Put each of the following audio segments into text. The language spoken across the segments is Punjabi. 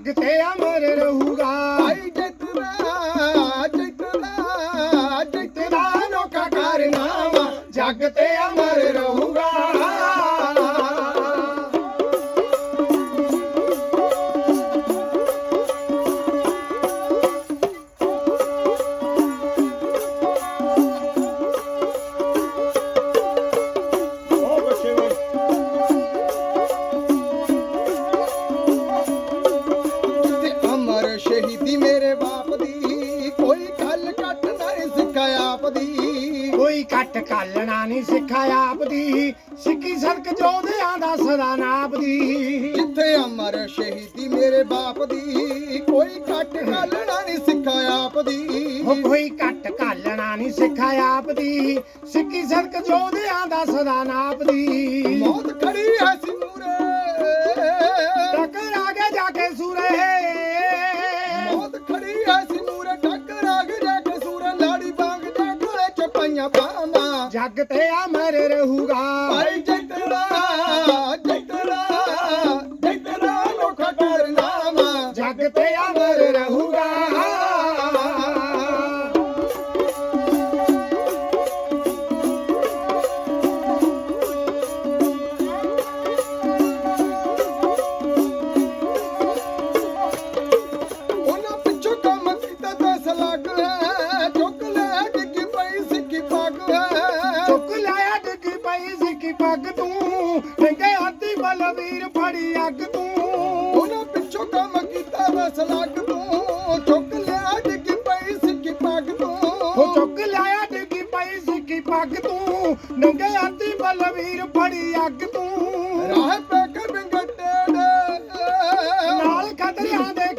ਜਗਤੇ ਅਮਰ ਰਹੂਗਾ। ਭਾਈ ਜਗਦਾ ਜਗਦਾ ਜਗਦਾ ਲੋਕਾਂ ਕਰ ਤੇ ਅਮਰ ਰਹੂਗਾ। ਸ਼ਹੀਦੀ ਮੇਰੇ ਬਾਪ ਦੀ। ਕੋਈ ਗੱਲ ਕੱਟ ਨਹੀਂ ਸਿੱਖਿਆ ਆਪ ਦੀ। ਕੋਈ ਕੱਟ ਕਾਲਣਾ ਨਹੀਂ ਸਿੱਖਿਆ ਆਪ ਦੀ। ਸਿੱਖੀ ਸੜਕ ਜੋਧਿਆਂ ਦਾ ਸਦਾ ਨਾਪ ਦੀ। ਜਿੱਥੇ ਅਮਰ ਸ਼ਹੀਦੀ ਮੇਰੇ ਬਾਪ ਦੀ। ਕੋਈ ਕੱਟ ਗੱਲ ਨਹੀਂ ਸਿੱਖਿਆ ਆਪ ਦੀ। ਉਹ ਕੋਈ ਕੱਟ ਕਾਲਣਾ ਨਹੀਂ ਸਿੱਖਿਆ ਆਪ ਦੀ। ਸਿੱਖੀ ਸੜਕ ਜੋਧਿਆਂ ਦਾ ਸਦਾ ਨਾਪ ਦੀ। ਮੌਤ ਖੜੀ ਹੈ ਚਪਾਈਆਂ ਪਾਵਾਂ ਜੱਗ ਤੇ ਅਮਰ ਰਹੂਗਾ। ਭਾਈ ਜੈਤਰਾ ਜੈਤਰਾ ਜੈਤਰਾ ਲੋਖਾ ਕਰਨਾਮਾ ਜੱਗ ਤੇ ਅਮਰ ਰਹੂਗਾ। ਉਹਨਾਂ ਪਿੱਛੋਂ ਕੰਮ ਕੀਤਾ ਲੱਖ ਹੈ ਪੱਗ ਤੂੰ ਰੰਗੇ ਹੱਥੀ ਬਲਵੀਰ ਫੜੀ ਅੱਗ ਤੂੰ। ਉਹਨਾਂ ਪਿੱਛੋਂ ਕੰਮ ਕੀਤਾ ਦਸ ਲੱਖ ਤੂੰ। ਚੁੱਕ ਲਿਆ ਡਿੱਗੀ ਪਈ ਸਿੱਕੀ ਪੱਗ ਤੂੰ। ਉਹ ਚੁੱਕ ਲਾਇਆ ਡਿੱਗੀ ਪਈ ਸਿੱਕੀ ਪੱਗ ਤੂੰ। ਨੰਗੇ ਹੱਥੀ ਬਲਵੀਰ ਫੜੀ ਅੱਗ ਤੂੰ। ਰਾਹ ਪੈ ਕੇ ਬਿੰਗਟੇ ਦੇ ਨਾਲ ਖਤਰਿਆਂ ਦੇ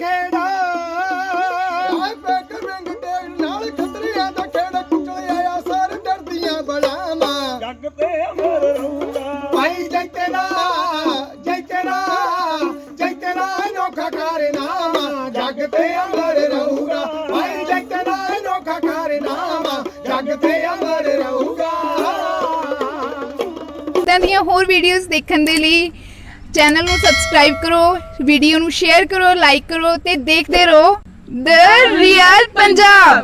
ਤੇ ਅਮਰ ਰਹੂਗਾ। ਭਾਈ ਜੈ ਤੇਰਾ ਅਨੋਖਾ ਕਾਰਨਾਮਾ, ਜੱਗ ਤੇ ਅਮਰ ਰਹੂਗਾ। ਇਦਾਂ ਦੀਆਂ ਹੋਰ ਵੀਡੀਓਜ਼ ਦੇਖਣ ਦੇ ਲਈ ਚੈਨਲ ਨੂੰ ਸਬਸਕ੍ਰਾਈਬ ਕਰੋ ਵੀਡੀਓ ਨੂੰ ਸ਼ੇਅਰ ਕਰੋ ਲਾਈਕ ਕਰੋ ਤੇ ਦੇਖਦੇ ਰਹੋ। ਦ ਰੀਅਲ ਪੰਜਾਬ